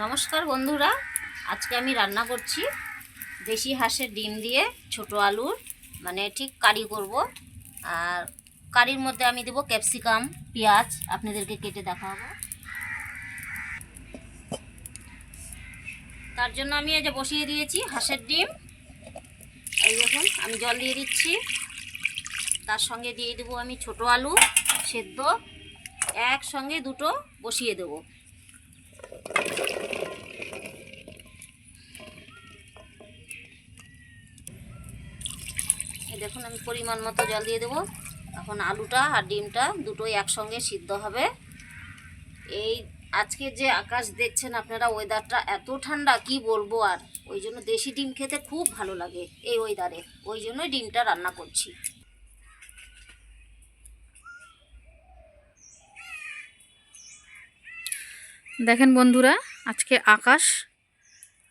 নমস্কার বন্ধুরা, আজকে আমি রান্না করছি দেশি হাঁসের ডিম দিয়ে ছোট আলুর মানে ঠিক কারি করব। আর কারির মধ্যে আমি দেবো ক্যাপসিকাম, পেঁয়াজ, আপনাদেরকে কেটে দেখাবো। তার জন্য আমি এই যে বসিয়ে দিয়েছি হাঁসের ডিম। এই দেখুন, আমি জল দিয়ে দিচ্ছি। তার সঙ্গে দিয়ে দেবো আমি ছোট আলু সেদ্ধ। একসঙ্গে দুটো বসিয়ে দেবো। দেখুন, আমি পরিমাণ মতো জল দিয়ে দেবো। এখন আলুটা আর ডিমটা দুটোই একসঙ্গে সিদ্ধ হবে। এই আজকে যে আকাশ দেখছেন আপনারা ওয়েদারটা এত ঠান্ডা, কি বলব আর? ওই জন্য দেশি ডিম খেতে খুব ভালো লাগে এই ওয়েদারে ওই জন্যই ডিমটা রান্না করছি। দেখেন বন্ধুরা, আজকে আকাশ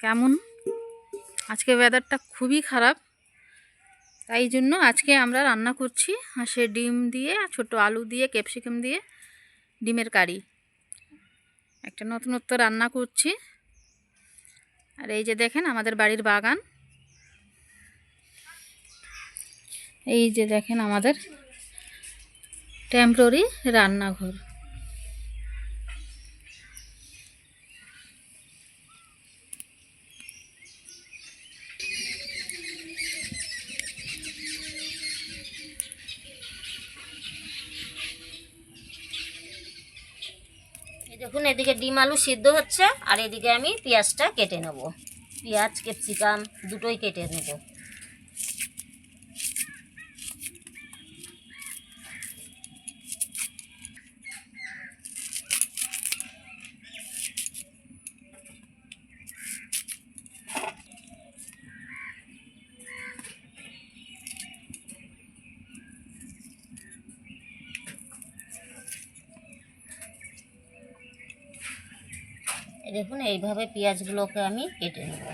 কেমন? আজকে ওয়েদারটা খুবই খারাপ। তাই জন্য আজকে আমরা রান্না করছি হাঁসের ডিম দিয়ে ছোট আলু দিয়ে, ক্যাপসিকাম দিয়ে ডিমের কারি। একটা নতুনত্ব রান্না করছি। আর এই যে দেখেন আমাদের বাড়ির বাগান। এই যে দেখেন আমাদের টেম্পোরারি রান্নাঘর। দেখুন, এদিকে ডিম আলু সিদ্ধ হচ্ছে, আর এদিকে আমি পেঁয়াজটা কেটে নেব। পেঁয়াজ, ক্যাপসিকাম দুটোই কেটে নেব। দেখুন এইভাবে পেঁয়াজগুলোকে আমি কেটে নেব।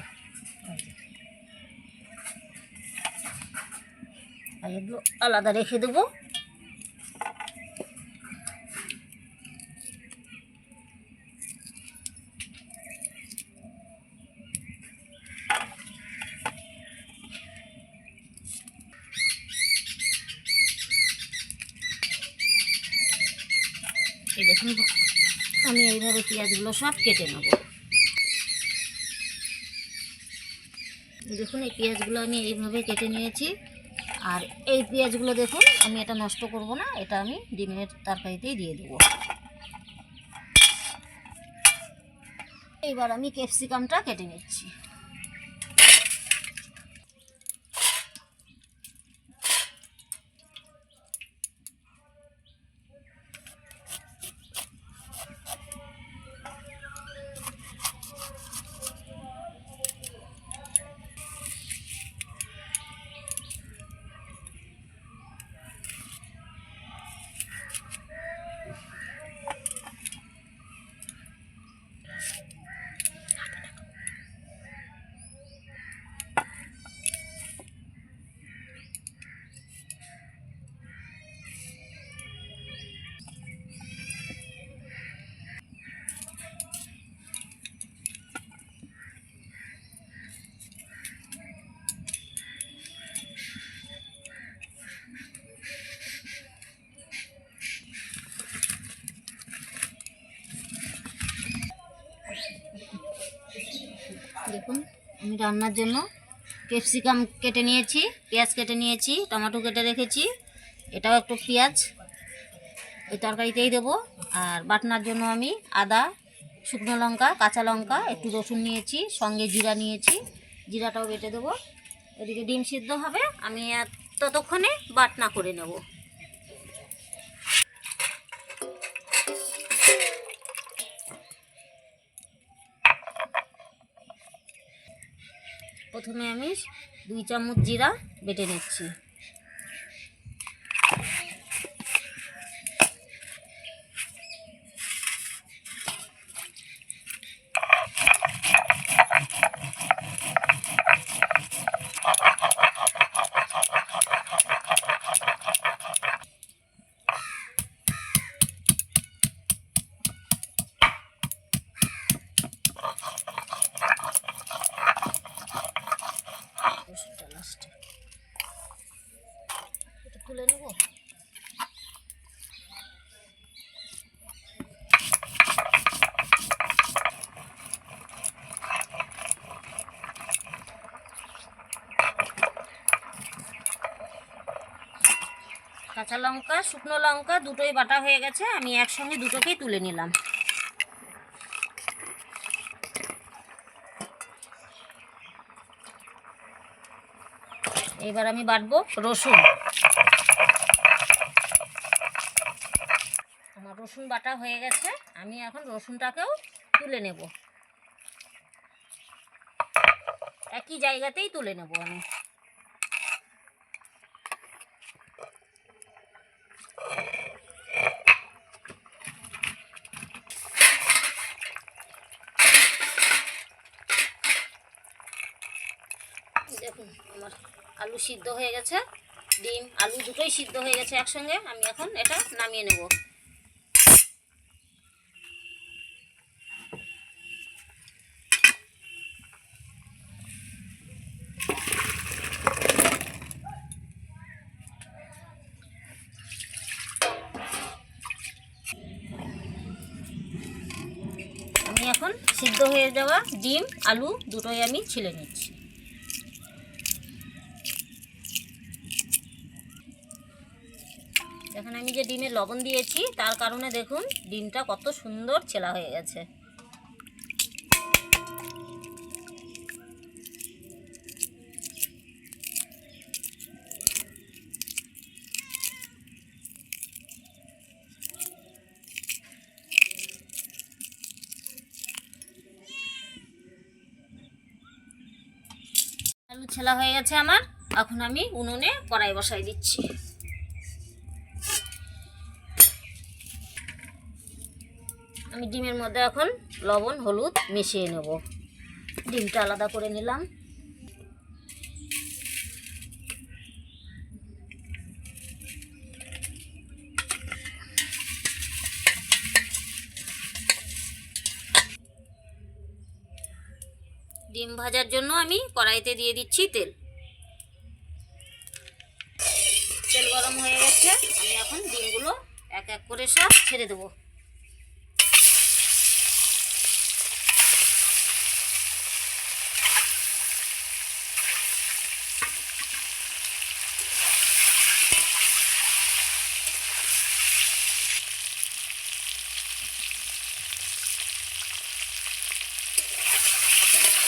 আর এগুলো আলাদা রেখে দেবো। এই দেখুন আমি এইভাবে পেঁয়াজগুলো সব কেটে নেব। দেখুন, এই পেঁয়াজগুলো আমি এইভাবে কেটে নিয়েছি। আর এই পেঁয়াজগুলো দেখুন, আমি এটা নষ্ট করব না, এটা আমি ডিমের তরকারিতেই দিয়ে দেব। এইবার আমি ক্যাপসিকামটা কেটে নিচ্ছি দেখুন আমি রান্নার জন্য ক্যাপসিকাম কেটে নিয়েছি, পেঁয়াজ কেটে নিয়েছি, টমেটো কেটে রেখেছি, এটাও একটু পেঁয়াজ এই তরকারিতেই দেবো। আর বাটনার জন্য আমি আদা, শুকনো লঙ্কা, কাঁচা লঙ্কা, একটু রসুন নিয়েছি, সঙ্গে জিরা নিয়েছি, জিরাটাও বেটে দেবো। এদিকে ডিম সিদ্ধ হবে, আমি ততক্ষণে বাটনা করে নেব। প্রথমে আমি দুই চামচ জিরা বেটে নিচ্ছি। কাঁচা লঙ্কা, শুকনো লঙ্কা, দুটোই বাটা হয়ে গেছে। আমি একসঙ্গে দুটোকেই তুলে নিলাম। এবার আমি বাটবো রসুন। আমার রসুন বাটা হয়ে গেছে। আমি এখন রসুনটাকেও তুলে নেব। একই জায়গাতেই তুলে নেব আমি। দেখুন, আমার আলু সিদ্ধ হয়ে গেছে, ডিম, আলু দুটোই সিদ্ধ হয়ে গেছে একসঙ্গে, আমি এখন এটা নামিয়ে নেব আমি এখন সিদ্ধ হয়ে যাওয়া ডিম, আলু দুটোই আমি ছিলে নিচ্ছি। এখানে আমি যে ডিমে লবণ দিয়েছি, তার কারণে দেখুন ডিমটা কত সুন্দর ছেলা হয়ে গেছে। আলু হয়ে গেছে আমার, এখন আমি উনুনে কড়াই বসাই দিচ্ছি। আমি ডিমের মধ্যে এখন লবণ, হলুদ মিশিয়ে নেব। ডিমটা আলাদা করে নিলাম। ডিম ভাজার জন্য আমি কড়াইতে দিয়ে দিচ্ছি তেল। তেল গরম হয়ে গেছে, আমি এখন ডিমগুলো এক এক করে সব ছেড়ে দেবো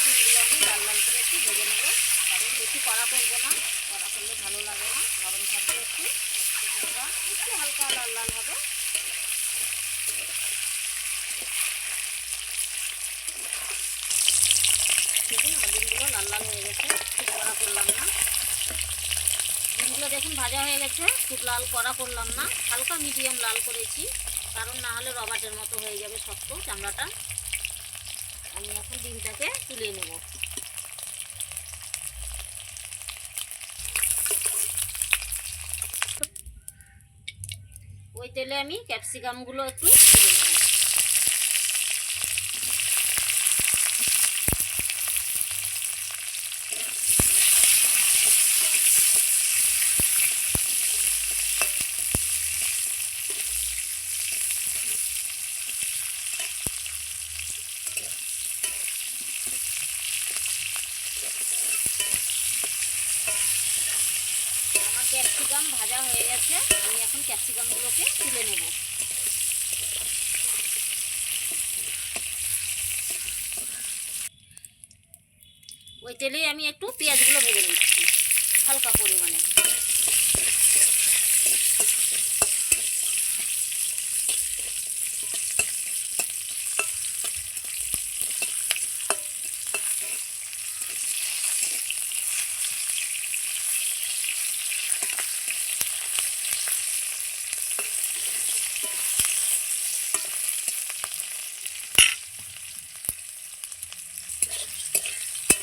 ডিমগুলো আমি লাল লাল করে একটু ভেজে নেব কারণ বেশি কড়া করব না, কড়া করলে ভালো লাগে না নরম থাকবে একটু একটু হালকা লাল লাল হবে। দেখুন ডিমগুলো লাল লাল হয়ে গেছে, খুব কড়া করলাম না। ডিমগুলো দেখুন ভাজা হয়ে গেছে, খুব লাল কড়া করলাম না, হালকা মিডিয়াম লাল করেছি, কারণ না হলে রবাটের মতো হয়ে যাবে শক্ত চামড়াটা। আমি এখন ডিমটাকে তুলে নেব। তেলে আমি ক্যাপসিকামগুলো একটু তুলে নেব আমার ক্যাপসিকাম ভাজা হয়ে গেছে আমি এখন ক্যাপসিকামগুলোকে তুলে নেব। ওই তেলেই আমি একটু পেঁয়াজগুলো ভেজে নিচ্ছি হালকা পরিমাণে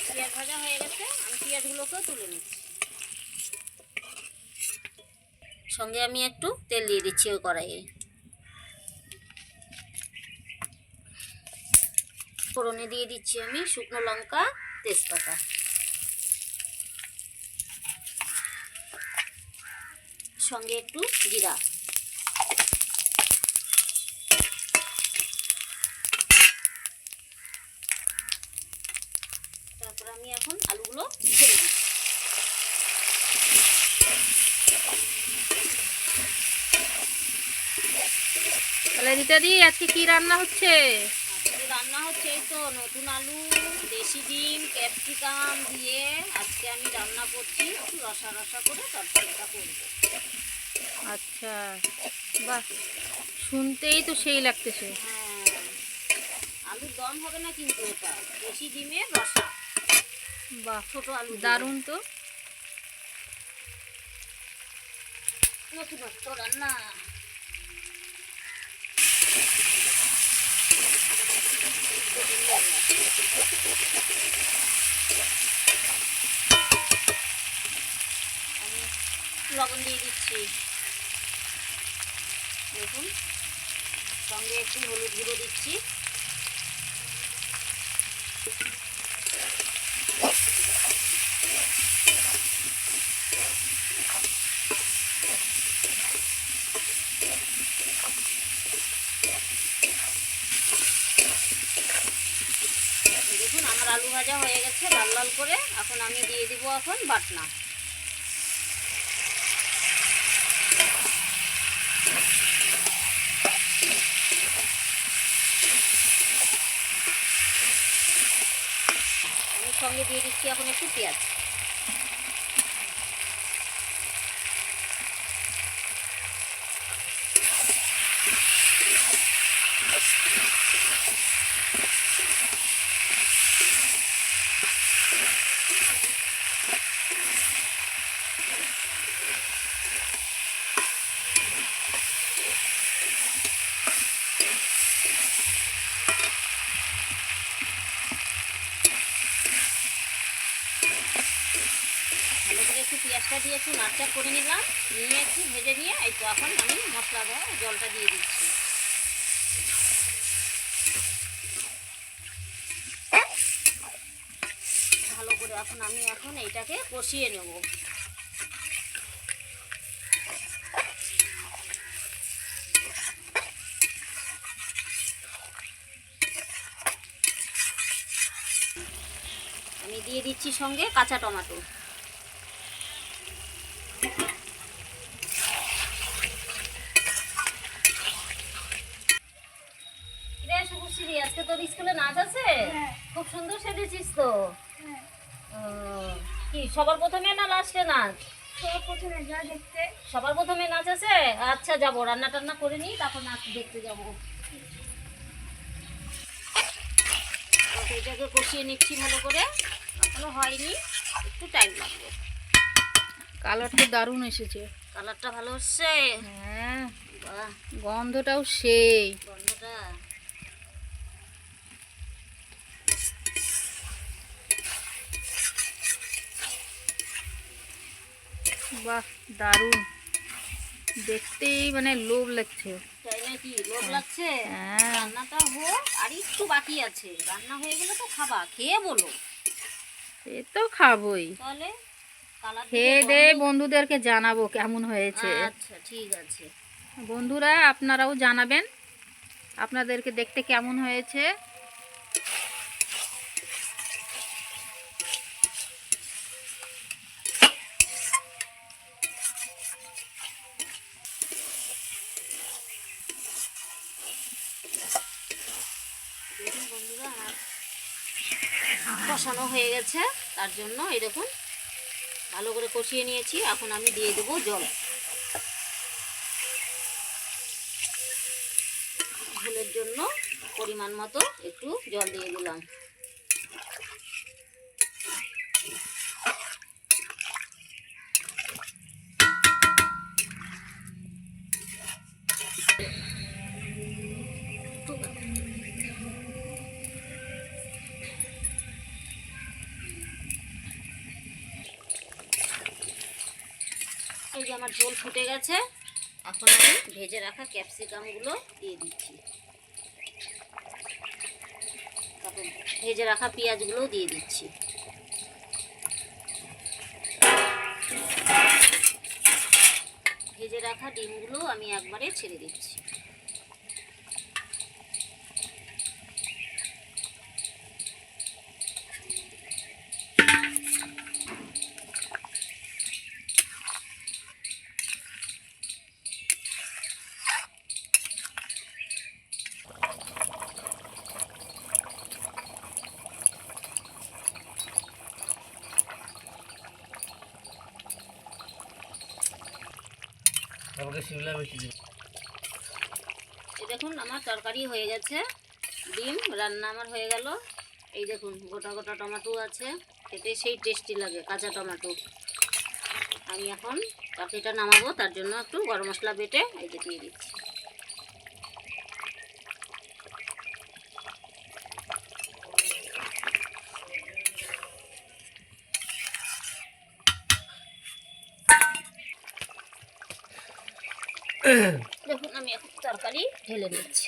পেঁয়াজ ভাজা হয়ে গেছে আমি পেঁয়াজগুলোকেও তুলে নিচ্ছি সঙ্গে আমি একটু তেল দিয়ে দিচ্ছি ওই কড়াইয়ে। ফোড়নে দিয়ে দিচ্ছি আমি শুকনো লঙ্কা, তেজপাতা। সঙ্গে একটু জিরা। তারপর আমি এখন আলুগুলো ছেড়ে দিচ্ছি। তাহলে রীতাদি আজকে কি রান্না হচ্ছে? আজকে রান্না হচ্ছে এই তো নতুন আলু দেশি ডিম ক্যাপসিকাম দিয়ে আজকে আমি রান্না করছি একটু রসা রসা করে তরকারিটা করব। আচ্ছা বাহ শুনতেই তো সেই লাগতেছে। হ্যাঁ আলুর দম হবে না কিন্তু এটা দেশি ডিমের রসা। বাহ ছোট আলু দারুণ তো। নতুনত্ব রান্না। লবণ দিয়ে দিচ্ছি। দেখুন সঙ্গে একটু হলুদ গুঁড়ো দিচ্ছি এই দেখুন আমার আলু ভাজা হয়ে গেছে, লাল লাল করে এখন আমি দিয়ে দিব এখন বাটনা। আমি সঙ্গে দিয়ে দিচ্ছি এখন একটু পেঁয়াজ। ভালো করে একটু পেঁয়াজটা দিয়ে একটু নাড়চা করে নিলাম নিয়ে ভেজে নিয়ে এই তো এখন আমি মশলা দেওয়া জলটা দিয়ে দিচ্ছি। ভালো করে এখন আমি এখন এইটাকে কষিয়ে নেব। আমি দিয়ে দিচ্ছি সঙ্গে কাঁচা টমেটো রে শুভশ্রী আজকে তোর স্কুলে নাচ আছে? খুব সুন্দর সেজেছিস তো। কি সবার প্রথমে না লাস্টে নাচ? সবার প্রথমে যা দেখতে। সবার প্রথমে নাচ আছে? আচ্ছা যাব রান্না টান্না করে নিই তারপর নাচ দেখতে যাব। তো এটাকে কষিয়ে নিচ্ছি ভালো করে। এখনও হয়নি একটু টাইম লাগবে। কালারটা দারুণ এসেছে। কালারটা ভালো হচ্ছে হ্যাঁ। বাহ। গন্ধটাও সেই। গন্ধটা। বাহ দারুণ। দেখতেই মানে লোভ লাগছে। তাই নাকি? লোভ লাগছে? হ্যাঁ। রান্নাটা হোক আর একটু বাকি আছে। রান্না হয়ে গেলে তো খাবা খেয়ে বলো। সে তো খাবোই। তাহলে খেয়ে দে বন্ধুদেরকে জানাব কেমন হয়েছে। আচ্ছা ঠিক আছে। বন্ধুরা আপনারাও জানাবেন। আপনাদেরকে দেখতে কেমন হয়েছে দেখুন বন্ধুরা আমার কষানো হয়ে গেছে। তার জন্য এরকম ভালো করে কষিয়ে নিয়েছি। এখন আমি দিয়ে দেবো জল। ঝোলের জন্য পরিমাণ মতো একটু জল দিয়ে দিলাম। আমার ঝোল ফুটে গেছে। এখন আমি ভেজে রাখা ক্যাপসিকামগুলো দিয়ে দিচ্ছি। তারপর ভেজে রাখা পেঁয়াজগুলো দিয়ে দিচ্ছি। ভেজে রাখা ডিমগুলো আমি একবারে ছেড়ে দিচ্ছি। আমাকে শিমলা মিষ্টি দিন দেখুন, আমার তরকারি হয়ে গেছে। ডিম রান্না আমার হয়ে গেল। এই দেখুন, গোটা গোটা টমেটো আছে। খেতে সেই টেস্টি লাগে, কাঁচা টমেটো। আমি এখন তরকারিটা নামাবো, তার জন্য একটু গরম মশলা বেটে এই যে দিয়ে দিচ্ছি। দেখুন আমি এখন তরকারি ঢেলে নিচ্ছি।